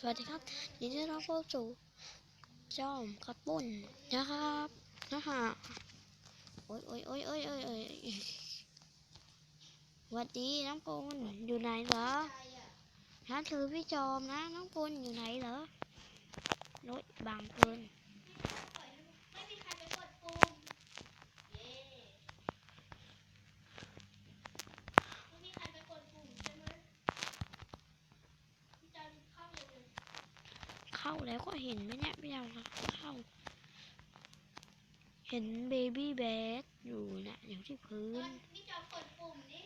สวัสดีครับยินดีต้อนรับเข้าสู่จอมกระปุ่นนะครับนะฮะโอ้ยโอ้ยโอ้ยโอ้ยโอ้ยโอ้ยสวัสดีน้องปูนอยู่ไหนเหรอนั่นคือพี่จอมนะน้องปูนอยู่ไหนเหรอรถบางเกิน ไม่มีใครไปกดปุ่มเย้ไม่มีใครไปกดปุ่มใช่ไหมพี่จอยเข้ายังไง เข้าแล้วก็เห็นไหมเนี่ยพี่จอมเข้า เห็นเบบี้แบดอยู่นะอยู่ที่พื้เอนอพี่จอยกดปุ่มนี่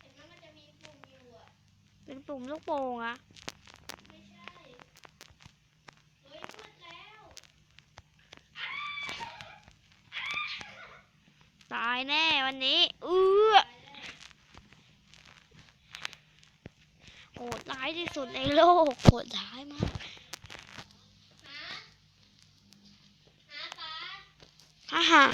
เห็นไหมมันจะมีปุ่มอยู่อะเป็นปุ่มลูกโป่งอะไม่ใช่เฮ้ยมืดแล้วตายแน่วันนี้เออ ตายแล้ว โหดร้ายที่สุดในโลกโหดร้ายมากฮ่าฮ่า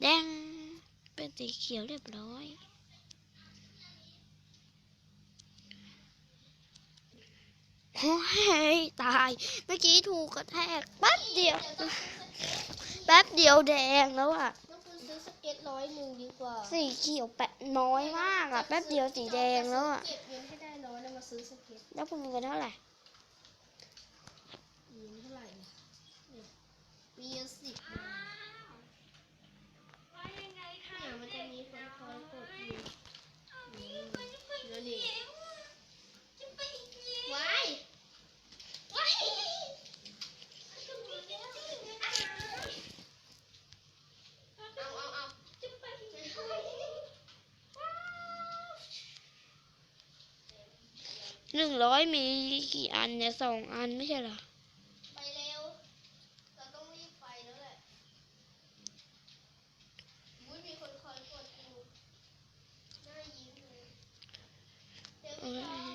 แดงเป็นสีเขียวเรียบร้อย โอ้ยตาย เมื่อกี้ถูกกระแทกแป๊บเดียวเดี๋ยวต้องซื้อสเก็ตแป๊บเดียวแดงแล้วอะต้องซื้อสเก็ตร้อยหนึ่งดีกว่าสีเขียวแปะน้อยมากอะแป๊บเดียวสีแดงแล้วอะเก็บเงินให้ได้ร้อยแล้วมาซื้อสเก็ตแล้วคุณมีเงินเท่าไหร่มีเงินเท่าไหร่เนี่ยเนี่ยมีเงินสิบบาทเนี่ยมันจะมีคนคอยกดอยู่นี่แล้วนี่ว้ายว้ายเอาเอาเอา ห นึ่งร้อยมีกี่อันเนี่ยสองอันไม่ใช่เหรอไปเร็วเราต้องรีบไปแล้วแหละมุ้ยมีคนคอยกดอยู่หน้ายิ้มเลยเดี๋ยวเอพี่อน้อง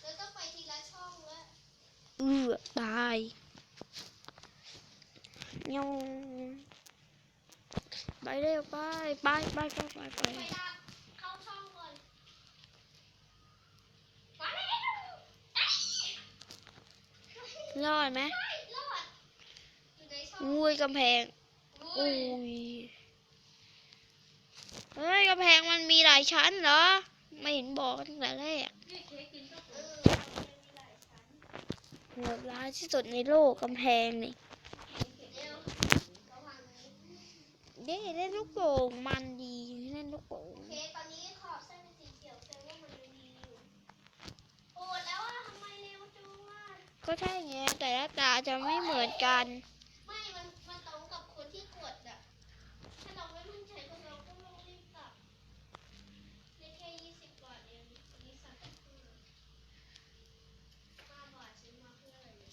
เราต้องไปทีละช่องแล้วเออตายยองไปเร็วไปไปไปไปไปไป ไปลากเข้าช่องก่อนมาเร็วเอ้ย รอดไหมรอดอยู่ในช่องอุ้ยกำแพง อุ้อุ้ยยเฮ้ยกำแพงมันมีหลายชั้นเหรอ ไม่เห็นบอกตั้งแต่แรกเออมันมีหลายชั้นโหดร้ายที่สุดในโลกกำแพงนี่เร็วระวังนี้เย้เล่นลูกโป่งมันดีเล่นลูกโป่ง ก็ใช่ไงแต่ละตาจะไม่เหมือนกันไม่มัน มันตรงกับคนที่กดอะ ถ้าเราไม่มั่นใจพวกเราก็ต้องรีบกลับได้แค่ยี่สิบบาทเองอันนี้สั่งแค่ครึ่งห้าบาทซื้อมาเพื่ออะไรเนี่ย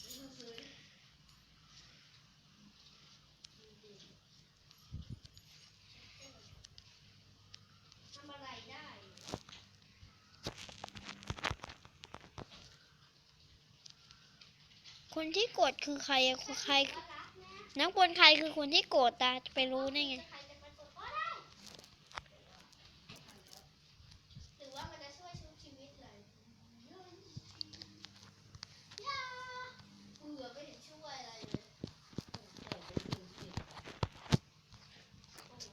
ไม่ต้องซื้อทำอะไรได้ คนที่โกรธคือใครอะใคร นักบอลใครคือคนที่โกรธตาจะไปรู้ได้ไง ใครจะไปกดก็ได้หรือว่ามันจะช่วยชุบชีวิตเลยย่าเบื่อไม่เห็นช่วยอะไรเลยโอ้โห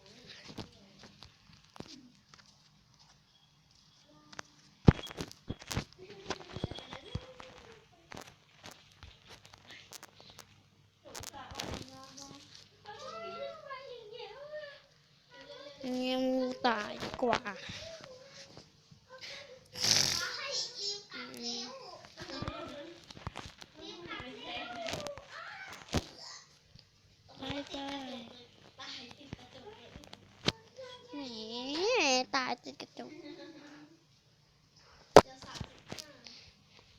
สงสารอ่อนยอมนะเขาทำอย่างนี้ทำไมอย่างเงี้ยเร็วๆๆ เงี้ยงู ตายดีกว่ามาให้รีบกลับเร็วไปไปตายติดกระจกเลยแหมตายติดกระจกจะสามสิบห้า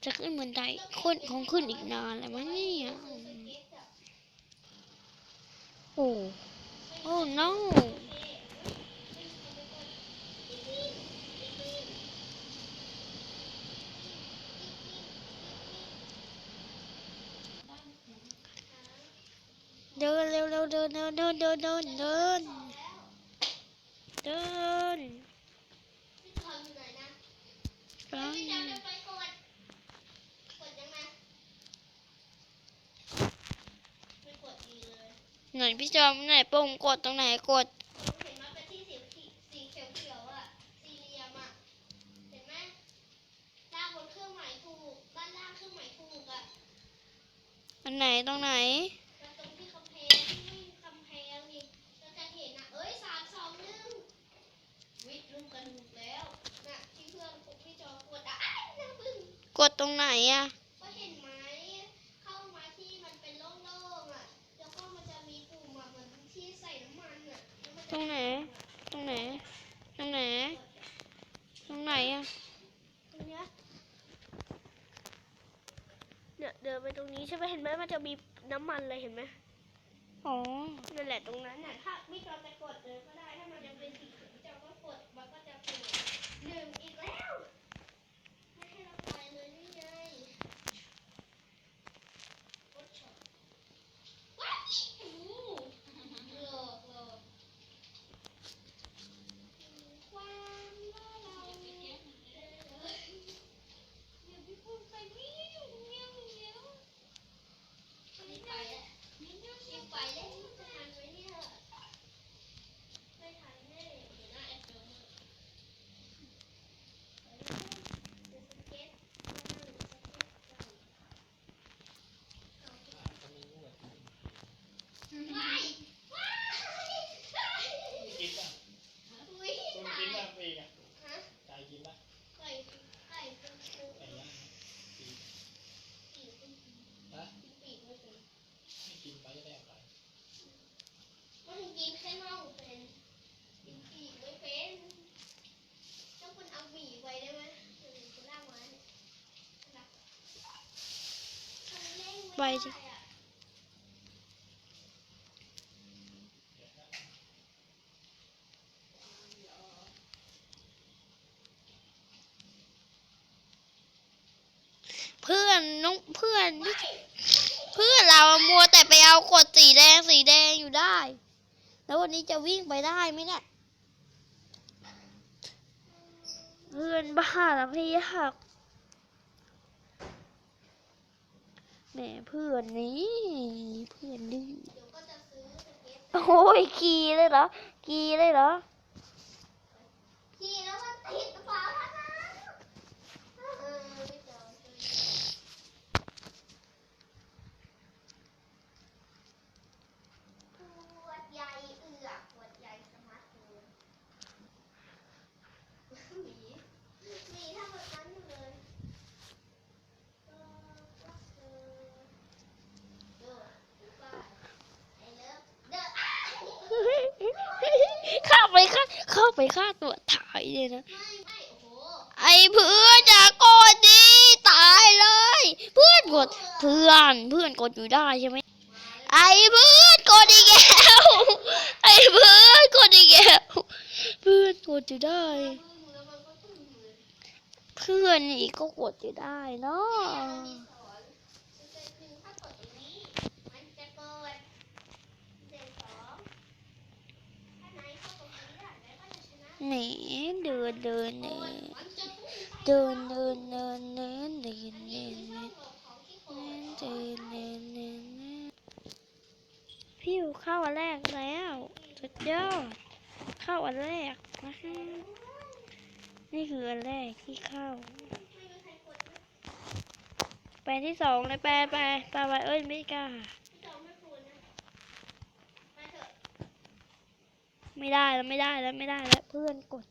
จะขึ้นไดขึ้นคงขึ้นอีกนานเลยมั้งเนี่ยซื้อสเก็ตอะโอ้โอ้ no เเดินเร็วเร็วเดินเดินเดินเดินเดินเดินแล้วเดินพี่จอมอยู่ไหนนะไปพี่จอมจะไปกดกดยังไงไม่กดดีเลยไหนพี่จอมไหนปุ่มกดตรงไหนกด เห็นว่าเป็นที่สีสีเขียวเขียวๆอะสี่เหลี่ยมอะเห็นไหมด้านบนเครื่องหมายถูกด้านล่างเครื่องหมายถูกอะ อันไหนตรงไหน แล้วตรงที่กำแพงที่ไม่มีกำแพงนี่เราจะเห็นนะเอ้ยสามสองหนึ่งวิทย์ลุมกันถูกแล้วน่ะที่เพื่อนผมพี่จอกดอะอ้ายน้ำพึ่ง กดตรงไหนอะ ก็เห็นไหมเข้ามาที่มันเป็นโล่งๆอะ แล้วก็มันจะมีปุ่มอะเหมือนที่ใส่น้ำมันอะแล้วมันจะ ตรงไหน ตรงไหน ตรงไหน ตรงไหนอะ ตรงเนี้ย เนี่ยเดินไปตรง นี้ใช่ไหมเห็นไหมมันจะมีน้ำมันเลยเห็นไหมอ๋อ นั่นแหละตรงนั้นนั่นน่ะน่ะถ้าไม่จอจะกดเลยก็ได้ ถ้ามันจะเป็นสีเขียวพี่จอก็กด มันก็จะเป็นหนึ่งอีกแล้ว ไม่ให้เราไปเลยนี่ไงกดช็อตว้าวโอ้โหหลอกหลอกความล่อเราเดี๋ยวพี่พูดไปวิ่งเงี้ยวเงี้ยวไม่ไปแล้วยังไปได้จะทันไหมเนี่ยไม่ทันแน่เดี๋ยวหน้าแอปเปิลมาเดี๋ยวสเก็ตมาหนึ่งสเก็ตกันเอาไปว้ายว้าย กินป่ะ อุ๊ย คุณ ตา กิน ย ป่ะฟรีอะ ฮะ ใจกินป่ะ ไก่ไก่เป็นปู ไก่ย่างฟรี ปีกเป็น ฮะ ปีกไม่เป็น ไม่กินไปจะได้อะไร มันกินแค่น่องเป็นกินปีกไม่เป็นเจ้าคุณเอาหวีไว้ได้ไหมเดี๋ยวคุณล่างไว้นะ เล่งไปเพื่อนน้องเพื่อนเพื่อนเราอะมัวแต่ไปเอากดสีแดงสีแดงอยู่ได้ แล้ววันนี้จะวิ่งไปได้ไหมเนี่ยเพื่อนบ้าแล้วพี่หัก แม่เพื่อนนี้เพื่อนดื้อก็จะซื้อเก็ตโอ้ยกีเลยเหรอกีเลยเหรอ ขี่แล้วมันติดกระเป๋าท่านนะเออไม่เจอขวดใหญ่เอือกขวดใหญ่สมาร์ทโฟนหมีหมีทำแบบนั้นอยู่เลยเออก็เจอเด้อบ๊ายบายไอ้เลิฟเด้ออ้าย เข้าไปฆ่าเข้า ไปฆ่าตัวถ่ายเลยนะไอ้เพื่อนจะกดดีตายเลย เพื่อนกดเพื่อนเพื่อนกดอยู่ได้ใช่ไหมไอ้เพื่อนกดอีกแล้วไอ้เพื่อนกดอีกแล้วเพื่อนกดอยู่ได้ เพื่อนนี่ก็กดอยู่ได้เนาะ มันมีสอนสเต็ปหนึ่งถ้ากดตรงนี้ มันจะเปิดสเต็ปสองถ้าไหนเข้าตรงนี้ได้ไหนก็จะชนะ หนีเดินเดินเดิยนมันจะพุ่งไปเดินเดินเดินเดินเดินเดินี้นคือเดิช่อนงหลบของที่โกเดินเดินเนเนพี่อยู่เข้าอันแรกแล้วสุดยอดเข้าอันแรกนะฮะนี่คืออันแรกที่เข้าไม่มีใครกดนะแปลที่สองเลยแปลไปแปลไปเอ้ยไม่กล้า พี่จอมไม่ควรนะไปเถอะ ไม่ได้แล้วไม่ได้แล้วไม่ได้แล้วเพื่อนกด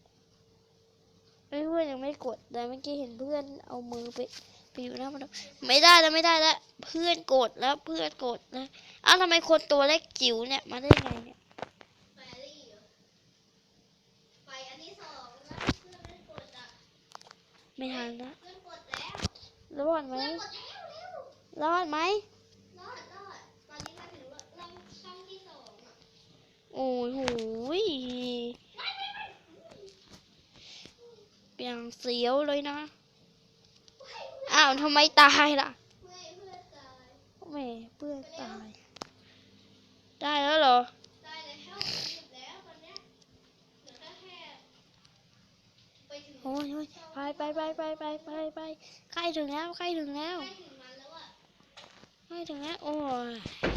เอ้ยเพื่อนยังไม่กดแต่เมื่อกี้เห็นเพื่อนเอามือไปไปอยู่หน้ามันไม่ได้แล้วไม่ได้แล้วเพื่อนกดแล้วเพื่อนกดนะอ้าวทำไมคนตัวเล็กจิ๋วเนี่ยมาได้ไงเนี่ยแฟรี่เหรอไปอันที่สองแล้วเพื่อนไม่กดอะไม่ทันแล้วเพื่อนกดแล้วรอดไหมเพื่อนกดแล้วเร็วรอดไหม โอ้โหเปียงเสียวเลยนะ อ้าวทำไมตายล่ะแม่เพื่อนตาย ได้แล้วเหรอโอ้ยไปไปไปไปไปไปไปใกล้ถึงแล้วใกล้ถึงแล้วใกล้ถึงแล้ว โอ้ย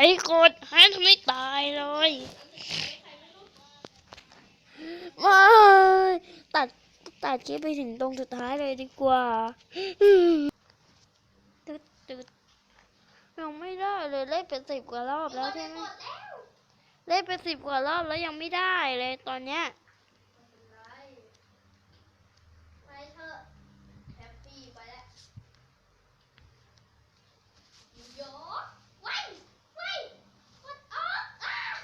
รกดให้ทำไม่ตายเลยไม่รู้ว้ายตัดตัดคลิปไปถึงตรงสุดท้ายเลยดีกว่าตึ๊ดตึ๊ดยังไม่ได้เลยเล่นไปสิบกว่ารอบแล้วใช่ไหมเล่นไปสิบกว่ารอบแล้วยังไม่ได้เลยตอนเนี้ย ไปเถอะแฮปปี้ไปแล้วยกไว้ไว้กดออกอ้าว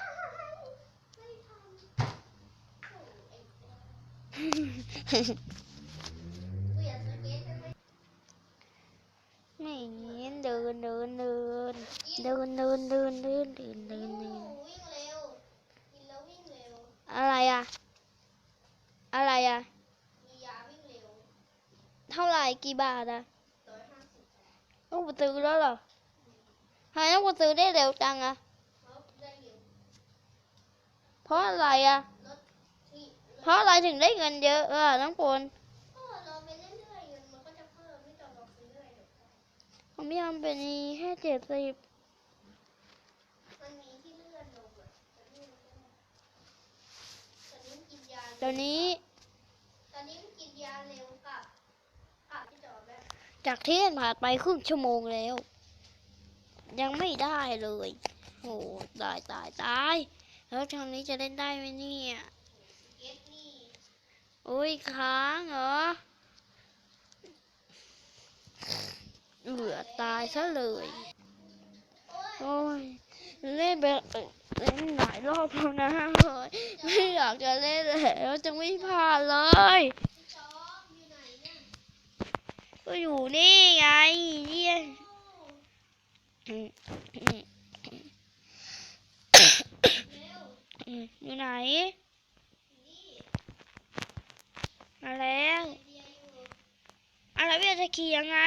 ไม่ทำโอ้ไอ้ตัวเปลี่ย นสเก็ตได้ไหมไม่เงินเดินเดินเดินเดินเดินเดินเดินเดินเดินเดินอะไรอะอะไรอะเท่าไหร่กี่บาทอะต้องไปซื้อแล้วเหรอทำไมต้องไปซื้อได้เร็วจังอะเพราะอะไรอะ เพราะอะไรถึงได้เงินเยอะอะน้องปนก็เราไปเรื่อยๆเงินมันก็จะเพิ่มไม่ต้องเราซื้ออะไรหรอกค่ะผมยอมเป็นแค่เจ็ดสิบมันมีที่เลื่อนลงอะแต่นี่มันไม่ได้ตอนนี้มันกินยาตอนนี้ ตอนนี้มันกินยาเร็วกับกับที่จอดแล้วจากที่ผ่านไปครึ่งชั่วโมงแล้ว ยังไม่ได้เลยโอ้ตายตายตายแล้วทางนี้จะเล่นได้ไหมเนี่ยเก็ตนี่ โอ้ยค้างเหรอเหลือตายซะเลย โอ้ย เล่นไปเล่นหลายรอบแล้วนะเฮ้ยไม่อยากจะเล่นแล้วจะไม่ผ่านเลยพี่จอยู่ไหนเนี่ยก็อยู่นี่ไงเนี่ยอยู่ไหน มาแล้วไอเดียอยู่อะไรเวียจะขี่ยังไง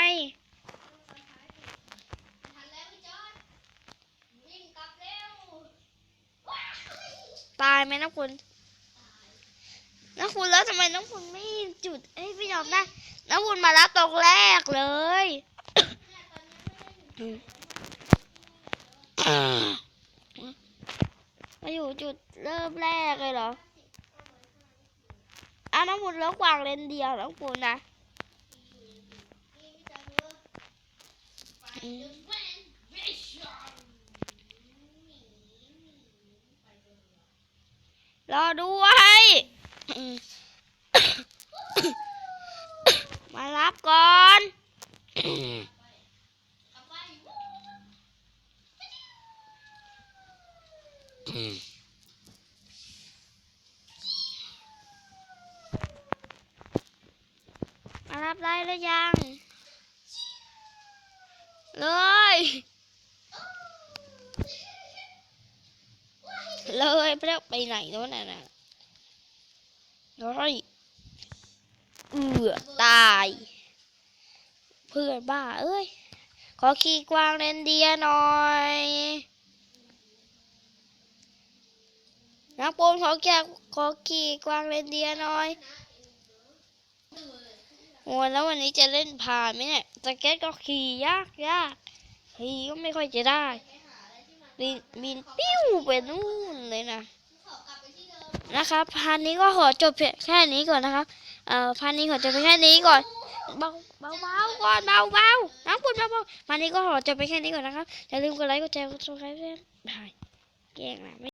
ทันแล้วพี่จอดวิ่งกลับเร็วว้ายตายไหมน้องคุณน้องคุณแล้วทำไมน้องคุณไม่จุดเอ้ยพี่ยอมได้น้องคุณมารับตรงแรกเลยเนี่ยตอนนี้ไม่ได้อยู่มาอยู่จุดเริ่มแรกเลยเหรอ เอาน้ำมูลแล้วกวางเลนเดียวแล้วกูนะรอด้วยมารับก่อนอืม มารับได้หรือยัง เลยเลยไปแล้วไปไหนโน้นน่ะนะเลยเอือตาย เพื่อนบ้า เอ้ย ขอขี่กวางเรนเดียร์หน่อยนักปูนขอแกขอขี่กวางเรนเดียร์หน่อย โอ้แล้ววันนี้จะเล่นผ่านไหมเนี่ยสเก็ตก็ขี่ยากยากขี่ก็ไม่ค่อยจะได้บินบินปิ้วไปนู่นเลยนะนะครับพันนี้ก็ขอจบเพียงแค่นี้ก่อนนะครับเอ่อพันนี้ขอจบเพียงแค่นี้ก่อนเบาเบาเบาก่อนเบาเบาน้ำคุณเบาเบาพันนี้ก็ขอจบเพียงแค่นี้ก่อนนะครับอย่าลืมกดไลค์กดแชร์กดซับสไครต์ด้วยบายแกล้งนะ